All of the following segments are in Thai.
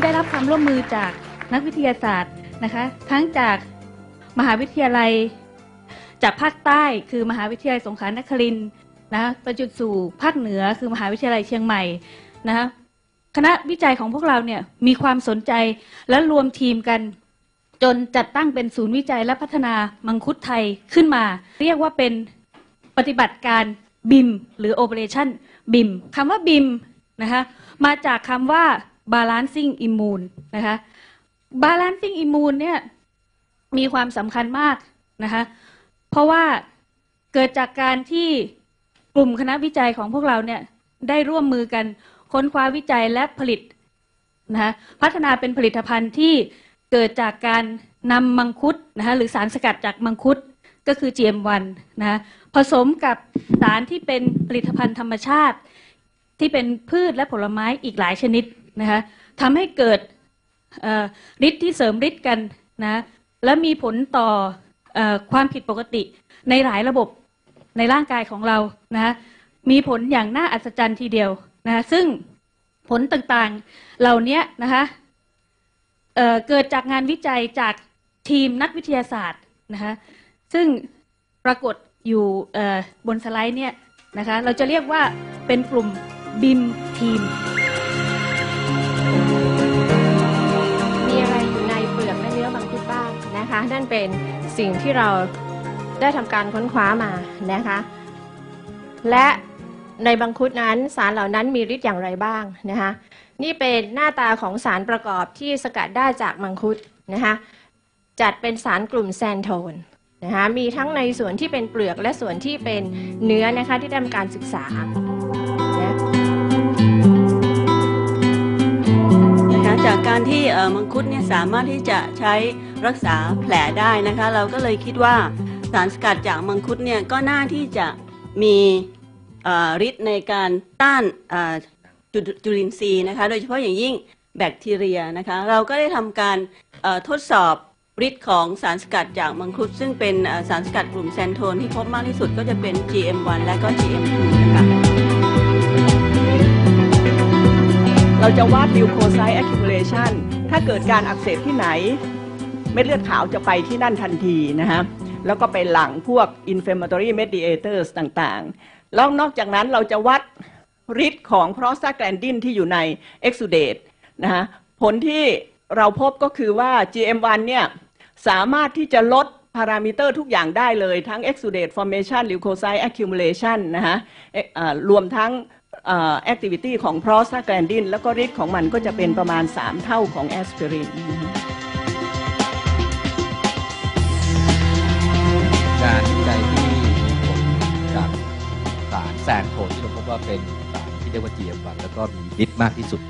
้ได้รับความร่วมมือจากนักวิทยาศาสตร์นะคะ ทั้งจากมหาวิทยาลัย จากภาคใต้คือมหาวิทยาลัยสงขลานครินทร์นะคะไปจุดสู่ภาคเหนือคือมหาวิทยาลัยเชียงใหม่นะคะคณะวิจัยของพวกเราเนี่ยมีความสนใจและรวมทีมกันจนจัดตั้งเป็นศูนย์วิจัยและพัฒนามังคุดไทยขึ้นมา เรียกว่าเป็นปฏิบัติการบิมหรือ Operation BIM คำว่า BIM นะคะมาจากคำว่า Balancing Immune นะคะ Balancing Immune เนี่ยมีความสำคัญมากนะคะเพราะว่าเกิดจากการที่กลุ่มคณะวิจัยของพวกเราเนี่ยได้ร่วมมือกันค้นคว้าวิจัยและผลิตนะคะพัฒนาเป็นผลิตภัณฑ์ที่เกิดจากการนำมังคุดนะคะหรือสารสกัดจากมังคุดก็คือ GM1 นะคะผสมกับสารที่เป็นผลิตภัณฑ์ธรรมชาติ ที่เป็นพืชและผลไม้อีกหลายชนิด นะคะทำให้เกิดฤทธิ์ที่เสริมฤทธิ์กันนะและมีผลต่ออความผิดปกติในหลายระบบในร่างกายของเรานะมีผลอย่างน่าอัศจรรย์ทีเดียวนะซึ่งผลต่างๆเหล่านี้นะคะเเกิดจากงานวิจัยจากทีมนักวิทยาศาสตร์นะคะซึ่งปรากฏอยู่เอ่บนสไลด์เนี่ยนะคะเราจะเรียกว่าเป็นกลุ่มบิมทีม นั่นเป็นสิ่งที่เราได้ทำการค้นคว้ามานะคะ และในบังคุดนั้นสารเหล่านั้นมีฤทธิ์อย่างไรบ้างนะคะนี่เป็นหน้าตาของสารประกอบที่สกัดได้จากมังคุดนะคะจัดเป็นสารกลุ่มแซนโทนนะคะมีทั้งในส่วนที่เป็นเปลือกและส่วนที่เป็นเนื้อนะคะที่ได้ทำการศึกษา จากการที่มังคุดเนี่ยสามารถที่จะใช้รักษาแผลได้นะคะ เราก็เลยคิดว่าสารสกัดจากมังคุดเนี่ยก็น่าที่จะมีฤทธิ์ในการต้านจุจุลินทรีย์นะคะ โดยเฉพาะอย่างยิ่งแบคทีเรียนะคะ เราก็ได้ทำการทดสอบฤทธิ์ของสารสกัดจากมังคุด ซึ่งเป็นสารสกัดกลุ่มแซนโทนที่พบมากที่สุดก็จะเป็น GM1 และก็ GM2 เราจะวัด leukocyte accumulation ถ้าเกิดการอักเสบที่ไหน เม็ดเลือดขาวจะไปที่นั่นทันทีนะฮะแล้วก็ไปหลังพวก inflammatory mediators ต่างๆ แล้วนอกจากนั้นเราจะวัดฤทธิ์ของ prostaglandin ที่อยู่ใน exudate นะฮะผลที่เราพบก็คือว่า GM1 เนี่ยสามารถที่จะลดพารามิเตอร์ทุกอย่างได้เลยทั้ง exudate formation leukocyte accumulation นะฮะรวมทั้ง แอคทิวิตี้ของ prostaglandin แล้วก็ฤทธิ์ของมันก็จะเป็นประมาณ 3 เท่าของแอสไพรินงานวิจัยที่มีผลจากสารแซนโทนที่เราพบว่าเป็นสารที่เรียกว่า GM1 แล้วก็มีฤทธิ์มากที่สุด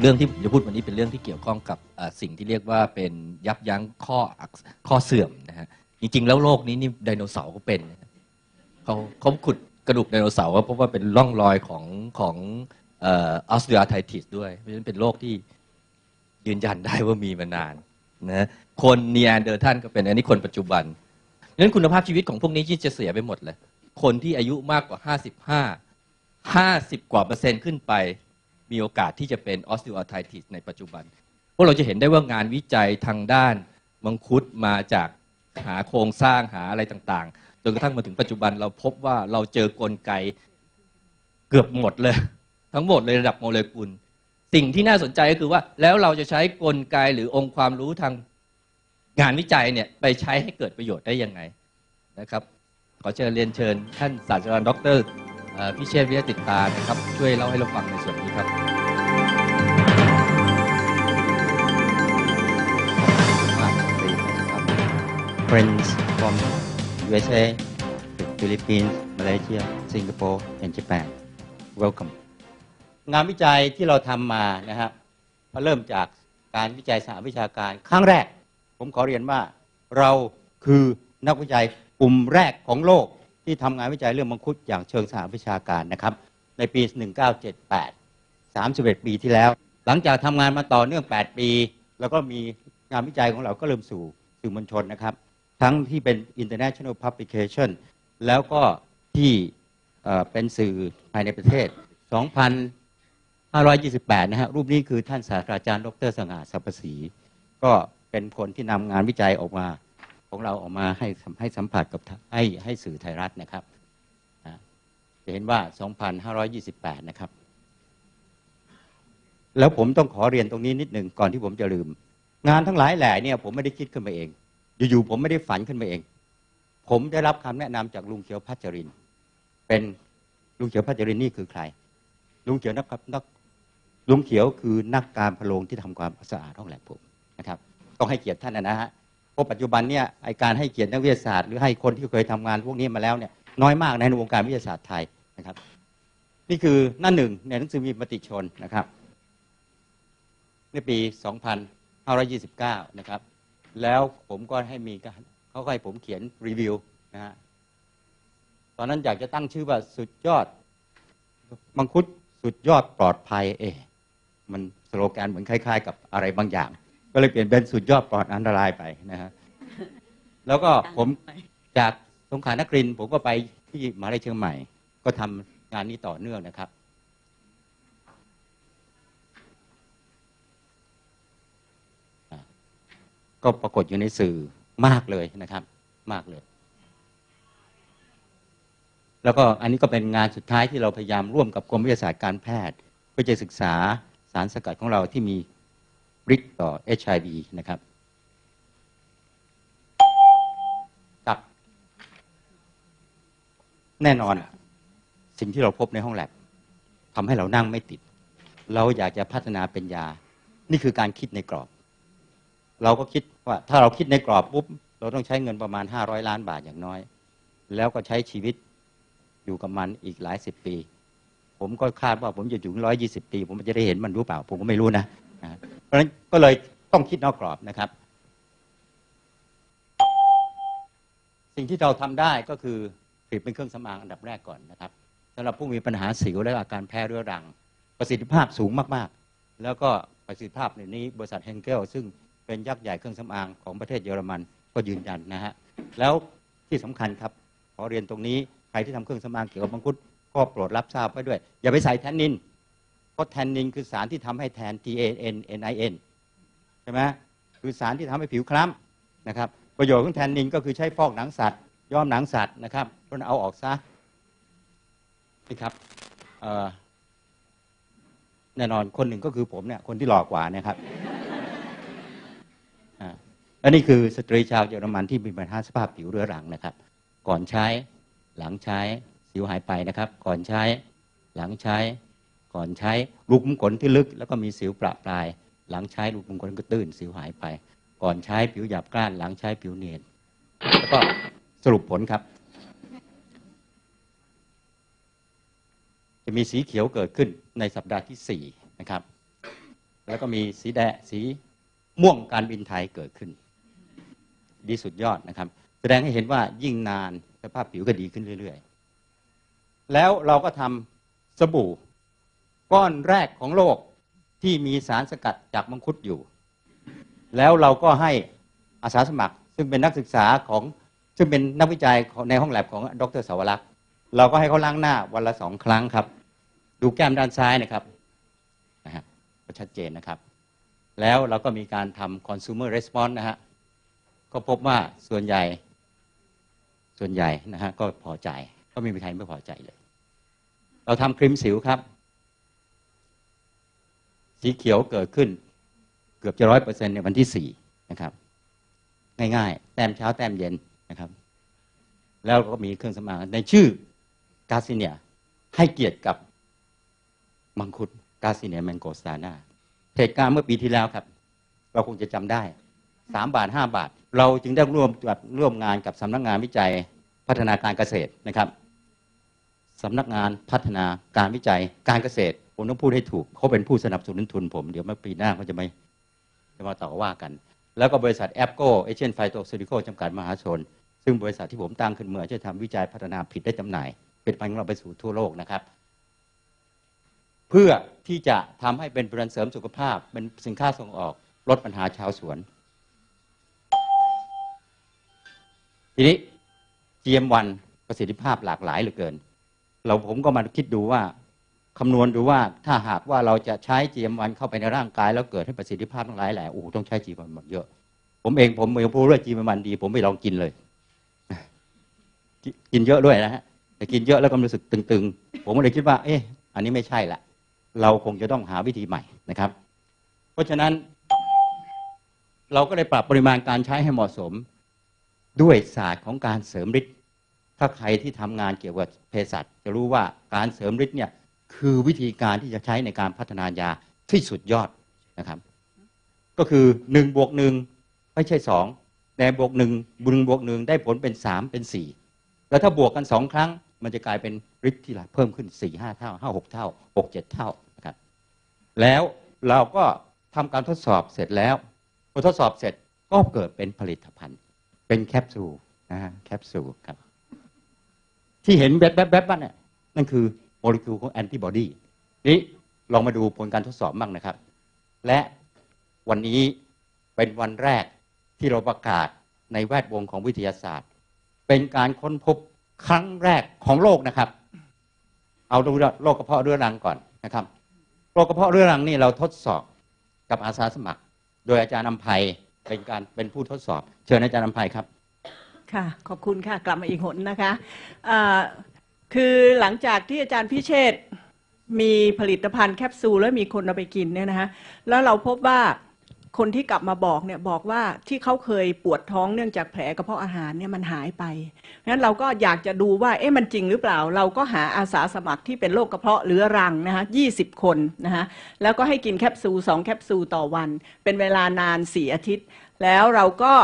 เรื่องที่ผมจะพูดวันนี้เป็นเรื่องที่เกี่ยวข้องกับสิ่งที่เรียกว่าเป็นยับยั้งข้อข้อเสื่อมนะฮะจริงๆแล้วโรคนี้นี่ไดโนเสาร์ก็เป็นเขาเขาขุด กระดูกไดโนเสาร์ก็พบว่าเป็นร่องรอยของของออสเต o อาร์ไทติสด้วย เพราะฉะนั้นเป็นโรคที่ยืนยันได้ว่ามีมานานนะคนเนียนเดอร์ท่านก็เป็นอันนี้คนปัจจุบันนั้นคุณภาพชีวิตของพวกนี้ที่จะเสียไปหมดเลยคนที่อายุมากกว่า 55 50 กว่าเปอร์เซ็นต์ขึ้นไป มีโอกาสที่จะเป็นออสติโออาร์ไทติสในปัจจุบัน พวกเราจะเห็นได้ว่างานวิจัยทางด้านมังคุดมาจากหาโครงสร้างหาอะไรต่างๆ จนกระทั่งมาถึงปัจจุบันเราพบว่าเราเจอกลไกเกือบหมดเลย ทั้งหมดเลยระดับโมเลกุล สิ่งที่น่าสนใจก็คือว่าแล้วเราจะใช้กลไกหรือองค์ความรู้ทางงานวิจัยเนี่ยไปใช้ให้เกิดประโยชน์ได้ยังไงนะครับ ขอเชิญเรียนเชิญ ท่านศาสตราจารย์ดอกเตอรเอ่อพิเชษวิทยาติดตานะครับ ช่วยเล่าให้เราฟังในส่วนนี้ครับ friends from USA, Philippines, Malaysia, Singapore, and Japan. Welcome. งานวิจัยที่เราทำมานะครับมาเริ่มจากการวิจัยสหวิชาการครั้งแรก ผมขอเรียนว่าเราคือนักวิจัยกลุ่มแรกของโลกที่ทำงานวิจัยเรื่องมังคุดอย่างเชิงสหวิชาการนะครับ ในปี 1978 31 ปีที่แล้ว หลังจากทำงานมาต่อเนื่อง 8 ปี แล้วก็มีงานวิจัยของเราก็เริ่มสู่สื่อมวลชนนะครับ ทั้งที่เป็น international publication แล้วก็ที่เป็นสื่อภายในประเทศ 2528 นะฮะ รูปนี้คือท่านศาสตราจารย์ ดรสง่าสัพศรีก็เป็นคนที่นำงานวิจัยออกมา ของเราออกมาให้ให้สัมผัสกับให้ให้สื่อไทยรัฐนะครับจะเห็นว่า 2528 นะครับ แล้วผมต้องขอเรียนตรงนี้นิดหนึ่งก่อนที่ผมจะลืม งานทั้งหลายแหล่เนี่ยผมไม่ได้คิดขึ้นมาเอง อยู่ๆผมไม่ได้ฝันขึ้นมาเอง ผมได้รับคำแนะนำจากลุงเขียวพัชรินทร์เป็นลุงเขียวพัชรินทร์นี่คือใคร ลุงเขียวนะครับนักลุงเขียวคือนักการพะโลงที่ทำความสะอาดห้องแลบผมนะครับ ต้องให้เกียรติท่านนะฮะเพราะปัจจุบันเนี่ยไอการให้เกียรตินักวิทยาศาสตร์หรือให้คนที่เคยทำงานพวกนี้มาแล้วเนี่ยน้อยมากในวงการวิทยาศาสตร์ไทยนะครับ นี่คือหน้าหนึ่งในหนังสือมพ์มติชนนะครับในปี 2529 นะครับ แล้วผมก็ให้มีการเขาให้ผมเขียนรีวิวนะฮะตอนนั้นอยากจะตั้งชื่อว่าสุดยอด มังคุดสุดยอดปลอดภัยเอ มันสโลแกนเหมือนคล้าย ๆ กับอะไรบางอย่าง ก็เลยเปลี่ยนเป็นสุดยอดปลอดอันตรายไปนะฮะแล้วก็ผมจากสงขลานครินผมก็ไปที่มหาลัยเชียงใหม่ ก็ทำงานนี้ต่อเนื่องนะครับ ก็ปรากฏอยู่ในสื่อมากเลยนะครับ มากเลย แล้วก็อันนี้ก็เป็นงานสุดท้ายที่เราพยายามร่วมกับกรมวิทยาศาสตร์การแพทย์ เพื่อจะศึกษาสารสกัดของเราที่มีฤทธิ์ต่อ HIV นะครับกับแน่นอน สิ่งที่เราพบในห้องแลบทำให้เรานั่งไม่ติด เราอยากจะพัฒนาเป็นยา นี่คือการคิดในกรอบ เราก็คิดว่าถ้าเราคิดในกรอบปุ๊บเราต้องใช้เงินประมาณ 500 ล้านบาทอย่างน้อย แล้วก็ใช้ชีวิตอยู่กับมันอีกหลายสิบปี ผมก็คาดว่าผมจะอยู่ร้อยยี่สิบปี ผมจะได้เห็นมันรู้เปล่า ผมก็ไม่รู้นะเพราะฉะนั้นก็เลยต้องคิดนอกกรอบนะครับ สิ่งที่เราทำได้ก็คือผลิตเป็นเครื่องสำอางอันดับแรกก่อนนะครับสำหรับผู้มีปัญหาสิวและอาการแพ้เรื้อรัง ประสิทธิภาพสูงมาก ๆ แล้วก็ประสิทธิภาพในนี้บริษัทเฮนเกลซึ่ง เป็นยักษ์ใหญ่เครื่องสำอางของประเทศเยอรมันก็ยืนยันนะฮะแล้วที่สำคัญครับขอเรียนตรงนี้ใครที่ทำเครื่องสำอางเกี่ยวกับมังคุดก็โปรดรับทราบไว้ด้วย อย่าไปใส่แทนนินเพราะแทนนินคือสารที่ทำให้แทน T A N N I N ใช่ไหมคือสารที่ทำให้ผิวคล้ำนะครับประโยชน์ของแทนนินก็คือใช้ฟอกหนังสัตว์ย้อมหนังสัตว์นะครับดันเอาออกซะนี่ครับแน่นอนคนหนึ่งก็คือผมเนี่ยคนที่หล่อกว่านะครับาและนี่คือสตรีชาวเยอรมันที่มีปัญหาสภาพผิวเรื้อรังนะครับ ก่อนใช้หลังใช้สิวหายไปนะครับ ก่อนใช้หลังใช้ ก่อนใช้รูขุมขนที่ลึก แล้วก็มีสิวประปราย หลังใช้รูขุมขนก็ตื้นสิวหายไป ก่อนใช้ผิวหยาบกร้าน หลังใช้ผิวเนียนแล้วก็สรุปผลครับ จะมีสีเขียวเกิดขึ้นในสัปดาห์ที่สี่นะครับ แล้วก็มีสีแดงสีม่วงการบินไทยเกิดขึ้น ดีสุดยอดนะครับ แสดงให้เห็นว่ายิ่งนานสภาพผิวก็ดีขึ้นเรื่อย ๆ แล้วเราก็ทำสบู่ ก้อนแรกของโลกที่มีสารสกัดจากมังคุดอยู่ แล้วเราก็ให้อาสาสมัคร ซึ่งเป็นนักศึกษาของซึ่งเป็นนักวิจัยในห้องแลบของดรสาวรักษ์เราก็ให้เขาล้างหน้าวันละสองครั้งครับ ดูแก้มด้านซ้ายนะครับนะฮะชัดเจนนะครับ แล้วเราก็มีการทำ consumer response นะฮะ ก็พบว่าส่วนใหญ่ ส่วนใหญ่นะฮะก็พอใจ ก็ไม่มีใครไม่พอใจเลย เราทำครีมสิวครับ สีเขียวเกิดขึ้น เกือบจะร้อยเปอร์เซ็นในวันที่สี่นะครับ ง่ายๆ แต้มเช้าแต้มเย็นนะครับ แล้วก็มีเครื่องสำอางในชื่อกาซิเนีย ให้เกียรติกับมังคุดกาซิเนียแมงโกสตานาเหตุการณ์เมื่อปีที่แล้วครับ เราคงจะจำได้สามบาทห้าบาท เราจึงได้ร่วมกับร่วมงานกับสำนักงานวิจัยพัฒนาการเกษตรนะครับสำนักงานพัฒนาการวิจัยการเกษตรผมต้องพูดให้ถูกเขาเป็นผู้สนับสนุนทุนผม เดี๋ยวเมื่อปีหน้าเขาจะไม่จะมาต่อว่ากัน แล้วก็บริษัทแอปโกเอเชียนไฟโตซิลิโคจำกัดมหาชน ซึ่งบริษัทที่ผมตั้งขึ้นเมื่อจะทำวิจัยพัฒนาผิดได้จำหน่ายเป็นพันของเราไปสู่ทั่วโลกนะครับ เพื่อที่จะทำให้เป็นผลิตภัณฑ์เสริมสุขภาพเป็นสินค้าส่งออกลดปัญหาชาวสวน ทีนี้ GM1 ประสิทธิภาพหลากหลายเหลือเกิน เราผมก็มาคิดดูว่าคำนวณดูว่าถ้าหากว่าเราจะใช้ GM1 เข้าไปในร่างกาย แล้วเกิดให้ประสิทธิภาพทั้งหลายแหละโอ้โหต้องใช้ GM1 เยอะ ผมเองผมเองพูดว่า GM1 ดี ผมไม่ลองกินเลยกิกินเยอะด้วยนะฮะแต่กินเยอะแล้วก็รู้สึกตึงๆ ผมก็เลยคิดว่า เอ๊ะอันนี้ไม่ใช่ละเราคงจะต้องหาวิธีใหม่นะครับ เพราะฉะนั้น เราก็เลยปรับปริมาณการใช้ให้เหมาะสม ด้วยศาสตร์ของการเสริมฤทธิ์ถ้าใครที่ทำงานเกี่ยวกับเภสัชจะรู้ว่าการเสริมฤทธิ์เนี่ยคือวิธีการที่จะใช้ในการพัฒนายาที่สุดยอดนะครับ ก็คือหนึ่งบวกหนึ่งไม่ใช่สองแต่บวกหนึ่งบวกหนึ่งบวกหนึ่งได้ผลเป็นสามเป็นสี่แล้วถ้าบวกกันสองครั้ง มันจะกลายเป็นฤทธิ์ที่เพิ่มขึ้นสี่ห้าเท่าห้าหกเท่าหกเจ็ดเท่านะครับแล้วเราก็ทำการทดสอบเสร็จแล้วพอทดสอบเสร็จก็เกิดเป็นผลิตภัณฑ์ เป็นแคปซูลนะฮะแคปซูลครับ ที่เห็นแวบๆๆๆเนี่ยนั่นคือโมเลกุลของแอนติบอดีนี้ลองมาดูผลการทดสอบบ้างนะครับ และวันนี้เป็นวันแรกที่เราประกาศในแวดวงของวิทยาศาสตร์ เป็นการค้นพบครั้งแรกของโลกนะครับ เอาดูโรคกระเพาะเรื้อรังก่อนนะครับโรคกระเพาะเรื้อรังนี่เราทดสอบกับอาสาสมัคร โดยอาจารย์นำภัย เป็นการเป็นผู้ทดสอบ เชิญอาจารย์นำภัยครับ ค่ะขอบคุณค่ะกลับมาอีกหนนะคะะคือหลังจากที่อาจารย์พิเชษมีผลิตภัณฑ์แคปซูลแล้วมีคนเอาไปกินเนี่ยนะคะแล้วเราพบว่า คนที่กลับมาบอกเนี่ยบอกว่าที่เขาเคยปวดท้องเนื่องจากแผลกระเพาะอาหารเนี่ยมันหายไปงั้นเราก็อยากจะดูว่าเอ๊ะมันจริงหรือเปล่า เราก็หาอาสาสมัครที่เป็นโรคกระเพาะเรื้อรังนะคะ20คนนะคะแล้วก็ให้กินแคปซูลสองแคปซูลต่อวัน เป็นเวลานานสี่อาทิตย์ แล้วเราก็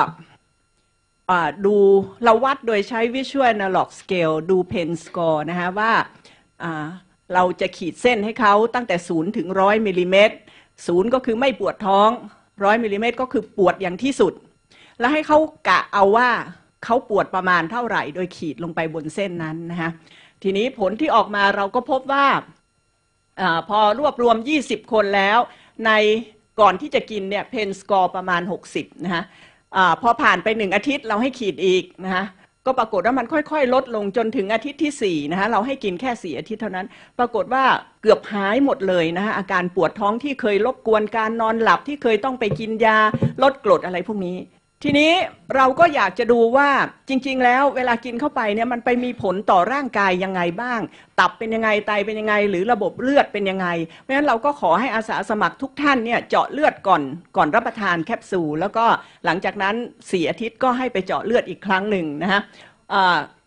ดูเราวัดโดยใช้ Visual Analog Scale ดู Pen Score นะคะว่าาเราจะขีดเส้นให้เขาตั้งแต่ 0 ถึง 100มิลลิเมตรศูนย์ก็คือไม่ปวดท้อง ร้อยมิลลิเมตรก็คือปวดอย่างที่สุด แล้วให้เขากะเอาว่าเขาปวดประมาณเท่าไหร่ โดยขีดลงไปบนเส้นนั้นนะคะทีนี้ผลที่ออกมาเราก็พบว่าอพอรวบรวม 20 คนแล้ว ในก่อนที่จะกินเนี่ยเพนสกอร์ประมาณ 60 นะคะอะพอผ่านไปหนึ่งอาทิตย์เราให้ขีดอีกนะคะ ก็ปรากฏว่ามันค่อย ๆ ลดลงจนถึงอาทิตย์ที่4นะคะเราให้กินแค่ 4 อาทิตย์เท่านั้น ปรากฏว่าเกือบหายหมดเลยนะคะอาการปวดท้องที่เคยรบกวนการนอนหลับที่เคยต้องไปกินยาลดกรดอะไรพวกนี้ ทีนี้เราก็อยากจะดูว่าจริง ๆ แล้วเวลากินเข้าไปเนี่ยมันไปมีผลต่อร่างกายยังไงบ้าง ตับเป็นยังไงไตเป็นยังไง หรือระบบเลือดเป็นยังไง เพราะฉะนั้นเราก็ขอให้อาสาสมัครทุกท่านเนี่ยเจาะเลือดก่อนก่อนรับประทานแคปซูลแล้วก็หลังจากนั้นสี่อาทิตย์ก็ให้ไปเจาะเลือดอีกครั้งหนึ่งนะฮะ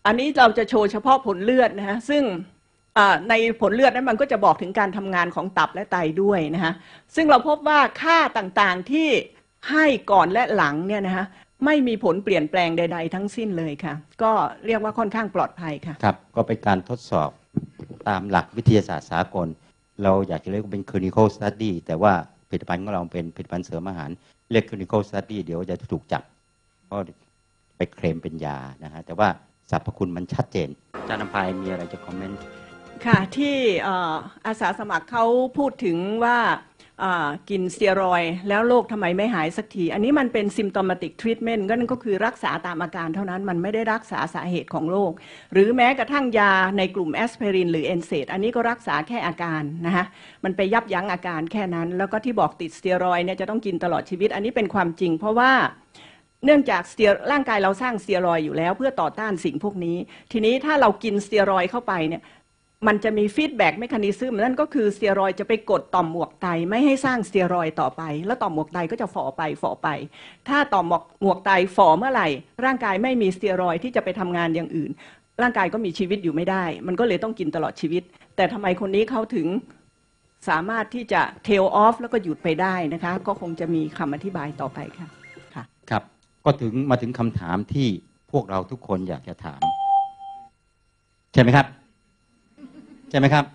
อันนี้เราจะโชว์เฉพาะผลเลือดนะฮะซึ่งในผลเลือดนั้นมันก็จะบอกถึงการทำงานของตับและไตด้วยนะฮะซึ่งเราพบว่าค่าต่างๆที่ ให้ก่อนและหลังเนี่ยนะฮะไม่มีผลเปลี่ยนแปลงใด ๆ ทั้งสิ้นเลยค่ะ ก็เรียกว่าค่อนข้างปลอดภัยค่ะ ครับก็เป็นการทดสอบตามหลักวิทยาศาสตร์สากล เราอยากจะเรียกว่าเป็น clinical study แต่ว่าผลิตภัณฑ์ของเราเป็นผลิตภัณฑ์เสริมอาหาร เรียก clinical study เดี๋ยวจะถูกจับเพราะไปเคลมเป็นยานะฮะแต่ว่าสรรพคุณมันชัดเจนอาจารย์นภัยมีอะไรจะคอมเมนต์ค่ะที่เอ่ออาสาสมัครเขาพูดถึงว่าอ่า กินสเตียรอยแล้วโรคทำไมไม่หายสักที อันนี้มันเป็น symptomatic treatment ก็นั่นก็คือรักษาตามอาการเท่านั้นมันไม่ได้รักษาสาเหตุของโรคหรือแม้กระทั่งยาในกลุ่มแอสไพรินหรือเอนเซดอันนี้ก็รักษาแค่อาการนะคะมันไปยับยั้งอาการแค่นั้น แล้วก็ที่บอกติดสเตียรอยเนี่ยจะต้องกินตลอดชีวิต อันนี้เป็นความจริง เพราะว่าเนื่องจากสเตียร่างกายเราสร้างสเตียรอยอยู่แล้ว เพื่อต่อต้านสิ่งพวกนี้ ทีนี้ถ้าเรากินสเตียรอยเข้าไปเนี่ย มันจะมีฟีดแบ็กเมคานิซึมนั่นก็คือสเตียรอยจะไปกดต่อมหมวกไตไม่ให้สร้างสเตียรอยต่อไป แล้วต่อมหมวกไตก็จะฝ่อไปฝ่อไป ถ้าต่อมหมวกไตฝ่อเมื่อไหร่ ร่างกายไม่มีสเตียรอยที่จะไปทำงานอย่างอื่น ร่างกายก็มีชีวิตอยู่ไม่ได้ มันก็เลยต้องกินตลอดชีวิต แต่ทำไมคนนี้เขาถึงสามารถที่จะเทลออฟแล้วก็หยุดไปได้นะคะ ก็คงจะมีคำอธิบายต่อไปค่ะค่ะครับก็ถึงมาถึงคำถามที่พวกเราทุกคนอยากจะถาม ใช่ไหมครับ ช่ไหมครับ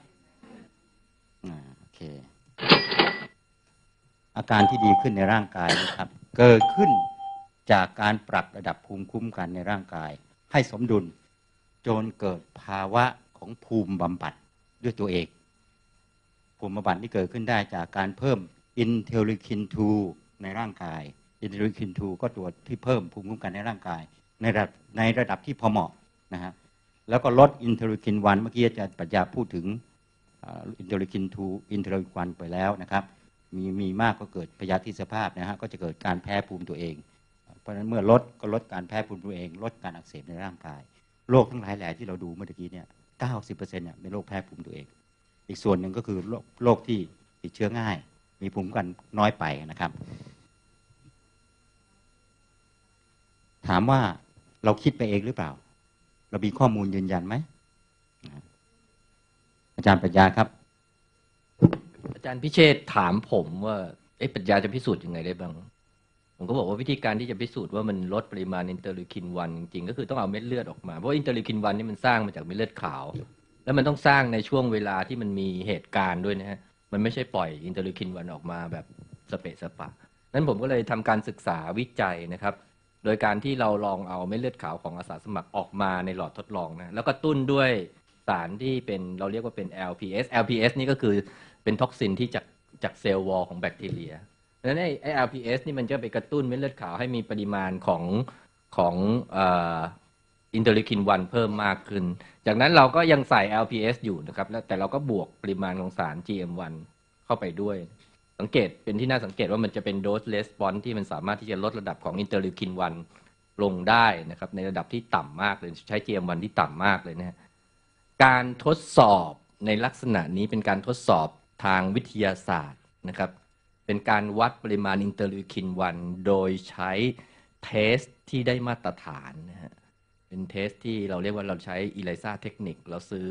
อ่าโอเค อาการที่ดีขึ้นในร่างกายนะครับ เกิดขึ้นจากการปรับระดับภูมิคุ้มกันในร่างกาย ให้สมดุล จนเกิดภาวะของภูมิบำบัดด้วยตัวเอง ภูมิบำบัดที่เกิดขึ้นได้จากการเพิ่มอินเทอร์ลิคิน2ในร่างกาย อินเทอร์ลิคิน2ก็ตัวที่เพิ่มภูมิคุ้มกันในร่างกาย ในระดับในระดับที่พอเหมาะนะฮะ แล้วก็ลดอินเทอร์ลิคิน1เมื่อกี้อาจารย์ปรัชญาพูดถึงอินเทอร์ลิคิน2อินเทอร์ลิคิน1ไปแล้วนะครับ มีมีมากก็เกิดพยาธิสภาพนะฮะก็จะเกิดการแพ้ภูมิตัวเอง เพราะฉะนั้นเมื่อลดก็ลดการแพ้ภูมิตัวเอง ลดการอักเสบในร่างกายโรคทั้งหลายแหล่ที่เราดูเมื่อกี้เนี่ย90%เนี่ยเป็นโรคแพ้ภูมิตัวเอง อีกส่วนหนึ่งก็คือโรคโรคที่ติดเชื้อง่าย มีภูมิคุ้มกันน้อยไปนะครับ ถามว่าเราคิดไปเองหรือเปล่า เรามีข้อมูลยืนยันไหมอาจารย์ปรัญญาครับ อาจารย์พิเชษถามผมว่าเอ๊ะปรัญญาจะพิสูจน์ยังไงได้บ้าง ผมก็บอกว่าวิธีการที่จะพิสูจน์ว่ามันลดปริมาณอินเตอร์ลิคินวันจริงๆก็คือต้องเอาเม็ดเลือดออกมา เพราะอินเตอร์ลิคินวันนี่มันสร้างมาจากเม็ดเลือดขาว แล้วมันต้องสร้างในช่วงเวลาที่มันมีเหตุการณ์ด้วยนะฮะมันไม่ใช่ปล่อยอินเตอร์ลิคินวันออกมาแบบสเปะสปะนั้นผมก็เลยทำการศึกษาวิจัยนะครับ โดยการที่เราลองเอาเม็ดเลือดขาวของอาสาสมัครออกมาในหลอดทดลองนะแล้วก็ตุ้นด้วยสารที่เป็นเราเรียกว่าเป็น LPS LPS นี่ก็คือเป็นท็อกซินที่จากจากเซลล์วอลของแบคทีเรียดังนั้นไอ้ LPS นี่มันจะไปกระตุ้นเม็ดเลือดขาวให้มีปริมาณของของอินเตอร์ลิคินวันเพิ่มมากขึ้น จากนั้นเราก็ยังใส่ LPS อยู่นะครับแล้วแต่เราก็บวกปริมาณของสาร GM1 เข้าไปด้วย สังเกตเป็นที่น่าสังเกตว่ามันจะเป็นโดสレスปอนที่มันสามารถที่จะลดระดับของอินเตอร์ลิคิน1ลงได้นะครับในระดับที่ต่ำมากเลยใช้ GM1 ที่ต่ำมากเลยนะฮะการทดสอบในลักษณะนี้เป็นการทดสอบทางวิทยาศาสตร์นะครับเป็นการวัดปริมาณอินเตอร์ลิวคิน1โดยใช้เทสที่ได้มาตรฐานนะฮะเป็นเทสที่เราเรียกว่าเราใช้ ELISA เทคนิคเราซื้อ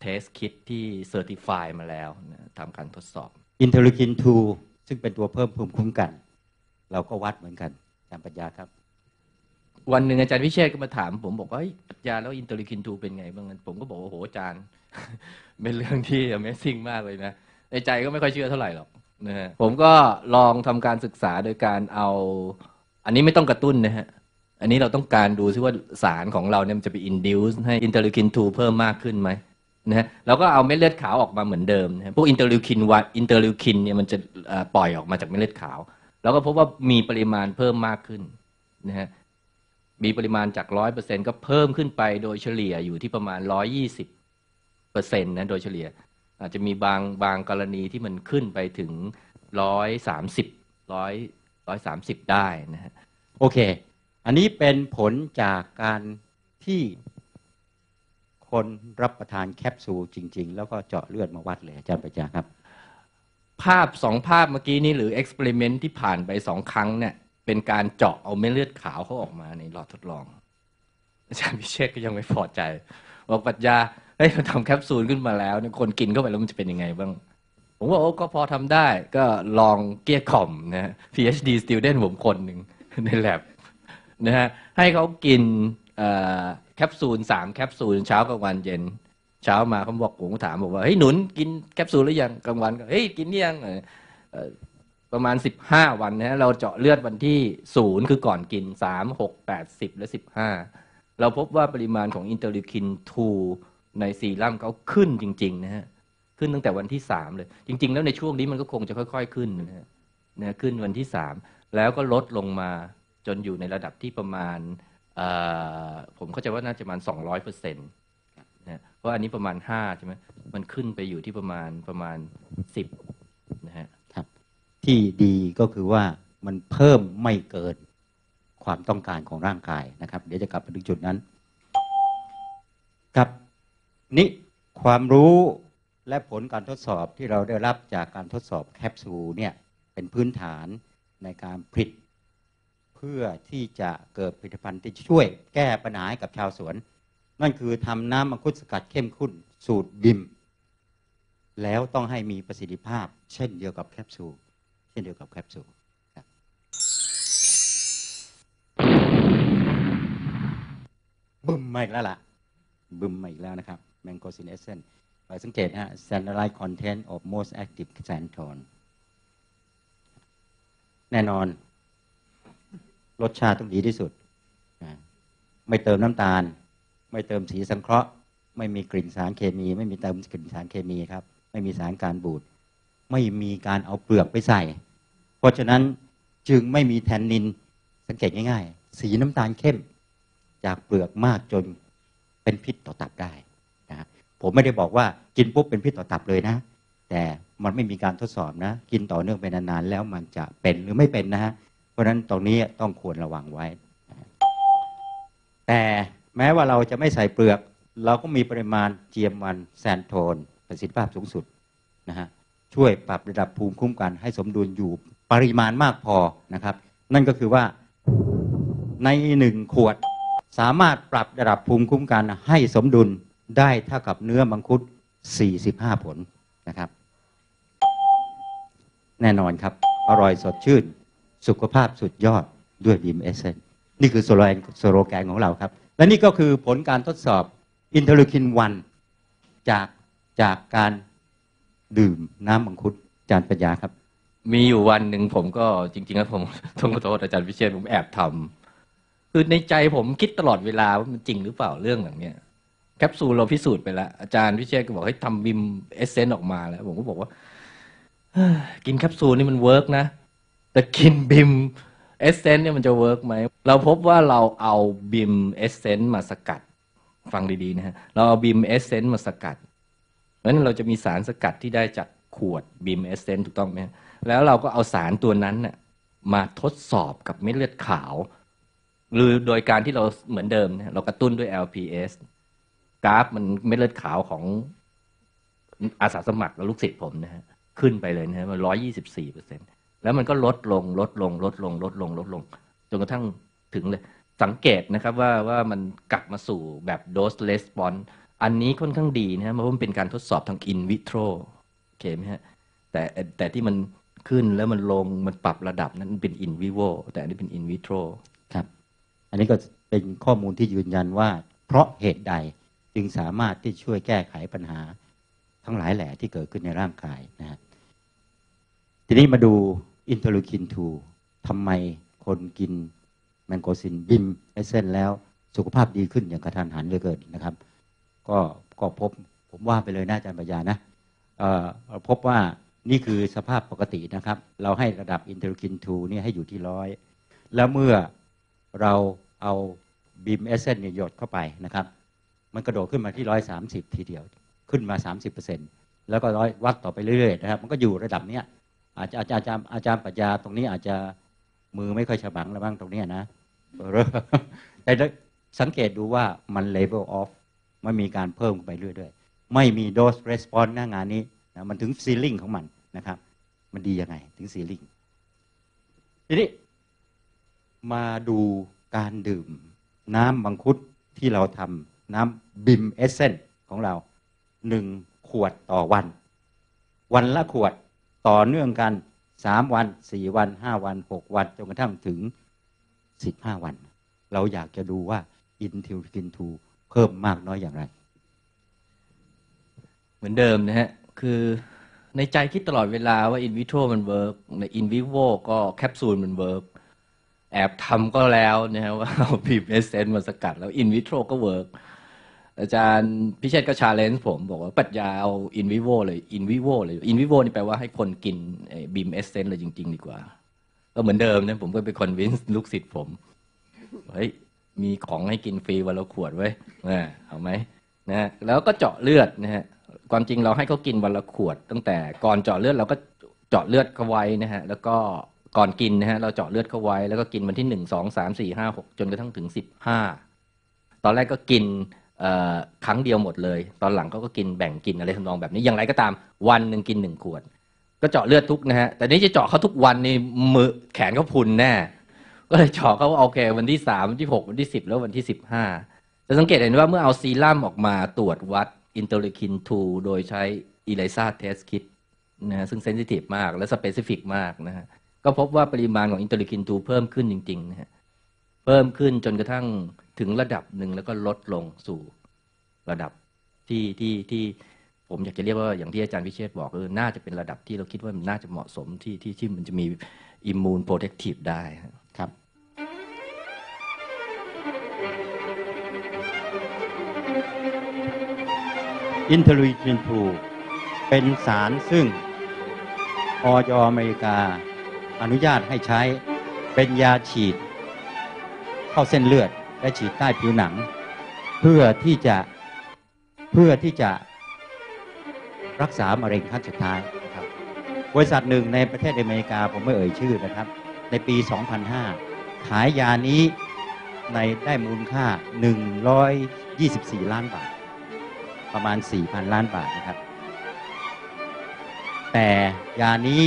เทสคิดที่เซอร์ติฟายมาแล้วนะทำการทดสอบ อินเทอร์ลิคิน 2 ซึ่งเป็นตัวเพิ่มภูมิคุ้มกัน เราก็วัดเหมือนกันอาจารย์ปรัญญาครับ วันหนึ่งอาจารย์วิเชษก็มาถาม ผมบอกว่าเฮ้ยปรัชญาแล้วอินเตอร์ลิคิน 2 เป็นไงบ้างผมก็บอกว่าโหอาจารย์ เป็นเรื่องที่ Amazing มากเลยนะในใจก็ไม่ค่อยเชื่อเท่าไหร่หรอกนะฮะผมก็ลองทำการศึกษาโดยการเอา อันนี้ไม่ต้องกระตุ้นนะฮะอันนี้เราต้องการดูซิว่าสารของเราเนี่ยมันจะไป induce ให้อินเตอร์ลิคิน 2 เพิ่มมากขึ้นไหม นะเราก็เอาเม็ดเลือดขาวออกมาเหมือนเดิมนะพวกอินเตอร์ลิคินวันอินเตอร์ลิคินเนี่ยมันจะปล่อยออกมาจากเม็ดเลือดขาว แล้วก็พบว่ามีปริมาณเพิ่มมากขึ้นนะฮะมีปริมาณจากร้อยเปอร์เซ็นก็เพิ่มขึ้นไปโดยเฉลี่ยอยู่ที่ประมาณร้อยี่สิบเปอร์เซ็นต์นะโดยเฉลี่ย อาจจะมีบางบางกรณีที่มันขึ้นไปถึงร้อยสามสิบร้อยร้อยสามสิบได้นะฮะโอเค อันนี้เป็นผลจากการที่ คนรับประทานแคปซูลจริง ๆ แล้วก็เจาะเลือดมาวัดเลยอาจารย์ปรัญญาครับ ภาพสองภาพเมื่อกี้นี้หรือเอ็กซ์เพร์เมนต์ที่ผ่านไปสองครั้งเนี่ยเป็นการเจาะเอาเม็ดเลือดขาวเขาออกมาในหลอดทดลอง อาจารย์พิเชษก็ยังไม่พอใจบอกปรัชญาเฮ้ยเราทำแคปซูลขึ้นมาแล้วเนี่ยคนกินเข้าไปแล้วมันจะเป็นยังไงบ้าง ผมว่าโอ้ก็พอทำได้ก็ลองเกี้ยกล่อมนะ PhD student ผมคนหนึ่งใน lab นะฮะให้เขากิน แคปซูลสามแคปซูลเช้ากลางวันเย็น เช้ามาเขาบอกผมถามบอกว่าเฮ้ยหนุนกินแคปซูลหรือยังกลางวันก็เฮ้ยกินยังประมาณสิบห้าวันนะเราเจาะเลือดวันที่ศูนย์คือก่อนกินสามหกแปดสิบและสิบห้าเราพบว่าปริมาณของอินเตอร์ลิวคิน 2 ในซีรั่มเขาขึ้นจริง ๆ นะฮะ ขึ้นตั้งแต่วันที่สามเลย จริง ๆ แล้วในช่วงนี้มันก็คงจะค่อย ๆ ขึ้นนะฮะนะขึ้นวันที่สามแล้วก็ลดลงมาจนอยู่ในระดับที่ประมาณ ผมเข้าใจว่าน่าจะประมาณสองร้อยเปอร์เซ็นต์นะเพราะอันนี้ประมาณห้าใช่ไหมมันขึ้นไปอยู่ที่ประมาณประมาณสิบนะฮะครับ ที่ดีก็คือว่ามันเพิ่มไม่เกินความต้องการของร่างกายนะครับ เดี๋ยวจะกลับไปถึงจุดนั้น ครับนี่ความรู้และผลการทดสอบที่เราได้รับจากการทดสอบแคปซูลเนี่ยเป็นพื้นฐานในการผลิต พื่อที่จะเกิดผลิตภัณฑ์ที่ช่วยแก้ปัญหาให้กับชาวสวน นั่นคือทำน้ำมังคุดสกัดเข้มข้นสูตรบิม แล้วต้องให้มีประสิทธิภาพ เช่นเดียวกับแคปซูลเช่นเดียวกับแคปซูลบึมมาอีกแล้วล่ะ บึมมาอีกแล้วนะครับแมงโกซินเอเซนไปสังเกตฮะ standardized content of most active xanthone แน่นอน รสชาติต้องดีที่สุด ไม่เติมน้ำตาล ไม่เติมสีสังเคราะห์ ไม่มีกลิ่นสารเคมี ไม่มีเติมกลิ่นสารเคมีครับ ไม่มีสารการบูดไม่มีการเอาเปลือกไปใส่ เพราะฉะนั้นจึงไม่มีแทนนินสังเกตง่ายๆ สีน้ำตาลเข้ม จากเปลือกมากจนเป็นพิษต่อตับได้นะฮะผมไม่ได้บอกว่ากินปุ๊บเป็นพิษต่อตับเลยนะ แต่มันไม่มีการทดสอบนะ กินต่อเนื่องไปนานๆแล้วมันจะเป็นหรือไม่เป็นนะฮะ เพราะนั้นตรงนี้ต้องควรระวังไว้ แต่แม้ว่าเราจะไม่ใส่เปลือก เราก็มีปริมาณ GM1 แซนโทน ประสิทธิภาพสูงสุดนะฮะช่วยปรับระดับภูมิคุ้มกันให้สมดุลอยู่ปริมาณมากพอนะครับ นั่นก็คือว่าในหนึ่งขวด สามารถปรับระดับภูมิคุ้มกันให้สมดุลได้เท่ากับเนื้อมังคุด 45 ผลนะครับ แน่นอนครับ อร่อยสดชื่น สุขภาพสุดยอดด้วยบีมเอเซนนี่คือสโลแกนสโลแกนของเราครับ และนี่ก็คือผลการทดสอบอินเทอร์ลูคิน1จากจากการดื่มน้ำมังคุดจานปัญญาครับ มีอยู่วันหนึ่งผมก็จริงๆแล้วผมต้องขอโทษอาจารย์พิเชษผมแอบทำคือในใจผมคิดตลอดเวลาว่ามันจริงหรือเปล่าเรื่องอย่างเนี้ยแคปซูลเราพิสูจน์ไปแล้ว อาจารย์พิเชษก็บอกให้ทำบิมเอเซนออกมาแล้ว ผมก็บอกว่ากินแคปซูลนี่มันเวิร์กนะ แต่กินบิมเอสเซนต์เนี่ยมันจะเวิร์กไหม เราพบว่าเราเอาบิมเอสเซนต์มาสกัด ฟังดี ๆ นะฮะ เราเอาบิมเอสเซนต์มาสกัดเพราะฉะนั้นเราจะมีสารสกัดที่ได้จากขวดบีมเอสเซนต์ถูกต้องไหมแล้วเราก็เอาสารตัวนั้นน่ะมาทดสอบกับเม็ดเลือดขาว หรือโดยการที่เราเหมือนเดิมเนี่ยเรากระตุ้นด้วย LPS กราฟมันเม็ดเลือดขาวของอาสาสมัครและลูกศิษย์ผมนะฮะขึ้นไปเลยนะฮะมันร้อยยี่สิบสี่เปอร์เซ็นต แล้วมันก็ลดลงลดลงลดลงลดลงลดลงจนกระทั่งถึงเลย สังเกตนะครับว่าว่ามันกลับมาสู่แบบ dose response อันนี้ค่อนข้างดีนะฮะเพราะว่ามันเป็นการทดสอบทาง in vitro โอเคไหมฮะแต่แต่ที่มันขึ้นแล้วมันลงมันปรับระดับนั้นเป็น in vivo แต่อันนี้เป็น in vitro ครับ อันนี้ก็เป็นข้อมูลที่ยืนยันว่า เพราะเหตุใดจึงสามารถที่ช่วยแก้ไขปัญหา ทั้งหลายแหล่ที่เกิดขึ้นในร่างกายนะฮะทีนี้มาดู อินเทอร์ลูคิน2ทำไมคนกินแมงโกซินบิมไอเซนแล้วสุขภาพดีขึ้นอย่างกระทันหันเลยเกินนะครับ ก็ก็พบผมว่าไปเลยนะอาจารย์ปัญญานะเออพบว่านี่คือสภาพปกตินะครับ เราให้ระดับอินเทอร์ลูคิน2เนี่ให้อยู่ที่ร้อยแล้วเมื่อเราเอาบีมเอเซนเนี่ยหยดเข้าไปนะครับ มันกระโดดขึ้นมาที่ร้อยสามสิบทีเดียว ขึ้นมาสามสิบเปอร์เซ็นแล้วก็ร้อยวัดต่อไปเรื่อยๆนะครับ มันก็อยู่ระดับเนี้ย อาจจะอาจารย์อาจารย์อาจารย์ปรัชญาตรงนี้อาจจะมือไม่ค่อยฉบังแล้วบ้างตรงนี้นะแต่สังเกตดูว่ามัน level off มันมีการเพิ่มไปเรื่อยๆ ไม่มี dose response หน้างานนี้นะมันถึง ceiling ของมันนะครับ มันดียังไงถึง ceiling ทีนี้มาดูการดื่มน้ำมังคุดที่เราทำน้ำบิมเอเซนของเราหนึ่งขวดต่อวัน วันละขวด ต่อเนื่องกันสามวันสี่วันห้าวันหกวันจนกระทั่งถึงสิบห้าวัน เราอยากจะดูว่าอินทิวกินทูเพิ่มมากน้อยอย่างไร เหมือนเดิมนะฮะ คือในใจคิดตลอดเวลาว่า in vitro มันเวิร์กใน in vivo ก็แคปซูลมันเวิร์กแอบทำก็แล้วนะฮะว่าเอาบีเอเซนมาสกัดแล้ว in vitro ก็เวิร์ก อาจารย์พิเชษก็ชาเลนจ์ผมบอกว่าปรัชญาเอา in vivo เลย in vivo เลย in vivo นี่แปลว่าให้คนกินบีมเอสเซนต์เลยจริง ๆ ดีกว่า ก็เหมือนเดิมนะผมก็ไปคอนวินส์ลูกศิษย์ผมเฮ้ยมีของให้กินฟรีวันละขวดไว้นะเอาไหมนะแล้วก็เจาะเลือดนะฮะความจริงเราให้เขากินวันละขวด ตั้งแต่ก่อนเจาะเลือดเราก็เจาะเลือดเขาไว้นะฮะแล้วก็ก่อนกินนะฮะเราเจาะเลือดเขาไว้แล้วก็กินวันที่หนึ่งสองสามสี่ห้าหกจนกระทั่งถึงสิบห้าตอนแรกก็กิน ครั้งเดียวหมดเลย ตอนหลังเขาก็กินแบ่งกินอะไรทำนองแบบนี้อย่างไรก็ตามวันหนึ่งกินหนึ่งขวด ก็เจาะเลือดทุกนะฮะแต่นี้จะเจาะเขาทุกวันนี่มือแขนเขาพุนแน่ก็เลยเจาะเขาว่าโอเค วันที่สามวันที่หกวันที่สิบแล้ววันที่สิบห้าจะสังเกตเห็นว่าเมื่อเอาซีรั่มออกมาตรวจวัดอินเตอร์เลคิน 2 โดยใช้อีไลซาเทสคิดนะฮะซึ่งเซนซิทีฟมากและสเปซิฟิกมากนะฮะก็พบว่าปริมาณของอินเตอร์เลคิน 2 เพิ่มขึ้นจริงๆนะฮะเพิ่มขึ้นจนกระทั่งถึงระดับหนึ่งแล้วก็ลดลงสู่ระดับที่ที่ที่ผมอยากจะเรียกว่าอย่างที่อาจารย์วิเชษฐ์บอกเออน่าจะเป็นระดับที่เราคิดว่ามันน่าจะเหมาะสมที่ที่ที่มันจะมีอิมมูนโปรเทคทีฟได้ฮะครับอินเทอร์ลูคิน2เป็นสารซึ่งออยอเมริกา อนุญาตให้ใช้เป็นยาฉีด เข้าเส้นเลือด และฉีดใต้ผิวหนัง เพื่อที่จะเพื่อที่จะรักษามะเร็งขั้นสุดท้ายนะครับบริษัทหนึ่งในประเทศอเมริกาผมไม่เอ่ยชื่อนะครับ ในปี 2005 ขายยานี้ในได้มูลค่า 124 ล้านบาท ประมาณ 4,000 ล้านบาทนะครับ แต่ยานี้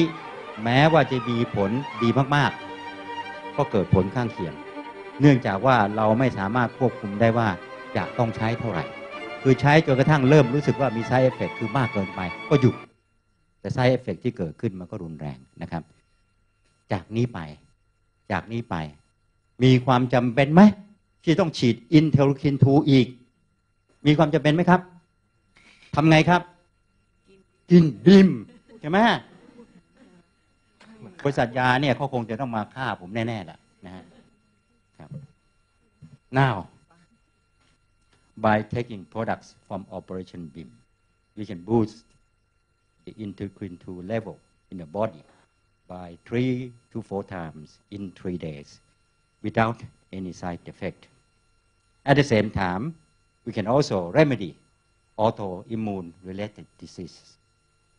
แม้ว่าจะมีผลดีมาก ๆ ก็เกิดผลข้างเคียง เนื่องจากว่าเราไม่สามารถควบคุมได้ว่าจะต้องใช้เท่าไหร่ คือใช้จนกระทั่งเริ่มรู้สึกว่ามี side effect คือมากเกินไป ก็หยุด แต่ side effect ที่เกิดขึ้นมันก็รุนแรงนะครับ จากนี้ไป จากนี้ไป มีความจำเป็นไหมที่ต้องฉีดอินเทอร์คิน2อีก มีความจำเป็นไหมครับทำไงครับ กินบิมใช่ไหมบริษัทยาเนี่ยเขาคงจะต้องมาฆ่าผมแน่ๆแหละนะฮะครับ now by taking products from Operation BIM we can boost the interleukin 2 level in the body by three to four times in three days without any side effect. At the same time, we can also remedy autoimmune related diseases.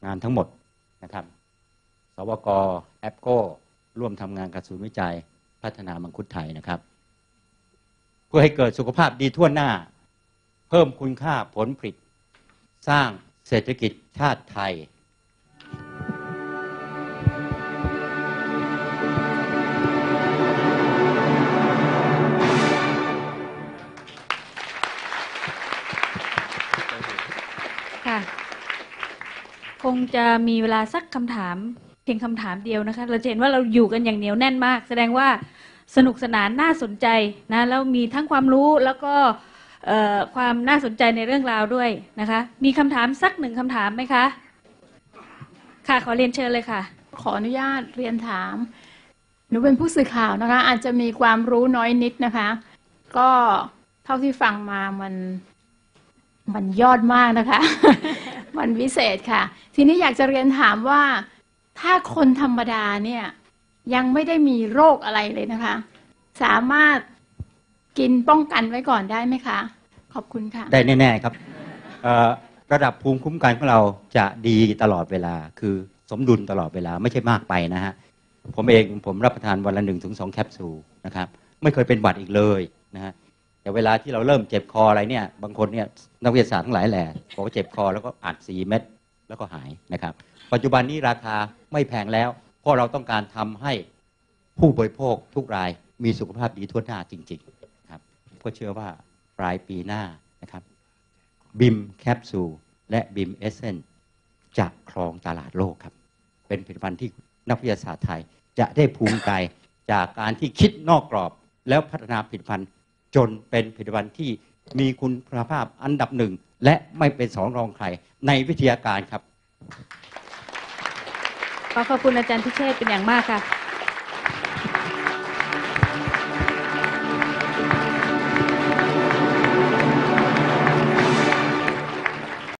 งานทั้งหมดนะครับ สวกแอปโกร่วมทำงานกับศูนย์วิจัยพัฒนามังคุดไทยนะครับ เพื่อให้เกิดสุขภาพดีทั่วหน้า เพิ่มคุณค่าผลผลิต สร้างเศรษฐกิจชาติไทย ค่ะ คงจะมีเวลาสักคำถาม เพียงคำถามเดียวนะคะ เราจะเห็นว่าเราอยู่กันอย่างเหนียวแน่นมาก แสดงว่า สนุกสนานน่าสนใจนะแล้วมีทั้งความรู้แล้วก็ความน่าสนใจในเรื่องราวด้วยนะคะ มีคำถามสักหนึ่งคำถามไหมคะ ค่ะขอเรียนเชิญเลยค่ะ ขออนุญาตเรียนถามหนูเป็นผู้สื่อข่าวนะคะ อาจจะมีความรู้น้อยนิดนะคะ ก็เท่าที่ฟังมามันมันยอดมากนะคะ มันวิเศษค่ะ ทีนี้อยากจะเรียนถามว่าถ้าคนธรรมดาเนี่ย ยังไม่ได้มีโรคอะไรเลยนะคะ สามารถกินป้องกันไว้ก่อนได้ไหมคะ ขอบคุณค่ะ ได้แน่ ๆ ครับระดับภูมิคุ้มกันของเราจะดีตลอดเวลา คือสมดุลตลอดเวลาไม่ใช่มากไปนะฮะ ผมเองผมรับประทานวันละหนึ่งถึงสองแคปซูลนะครับไม่เคยเป็นหวัดอีกเลยนะฮะแต่เวลาที่เราเริ่มเจ็บคออะไรเนี่ย บางคนเนี่ยนักวิทยาศาสตร์ทั้งหลายแหละบอกว่าเจ็บคอแล้วก็อัดสีเม็ดแล้วก็หายนะครับ ปัจจุบันนี้ราคาไม่แพงแล้ว ราะเราต้องการทำให้ผู้บริโภคทุกรายมีสุขภาพดีทั่วหน้าจริงๆครับก็เชื่อว่าปลายปีหน้านะครับบิมแคปซูลและบิมเอเซนจะครองตลาดโลกครับ เป็นผลิตภัณฑ์ที่นักวิทยาศาสตร์ไทยจะได้ภูมิใจจากการที่คิดนอกกรอบ แล้วพัฒนาผลิตภัณฑ์จนเป็นผลิตภัณฑ์ที่มีคุณภาพอันดับหนึ่ง และไม่เป็นสองรองใครในวิทยาการครับ ขอขอบคุณอาจารย์พิเชษเป็นอย่างมากค่ะ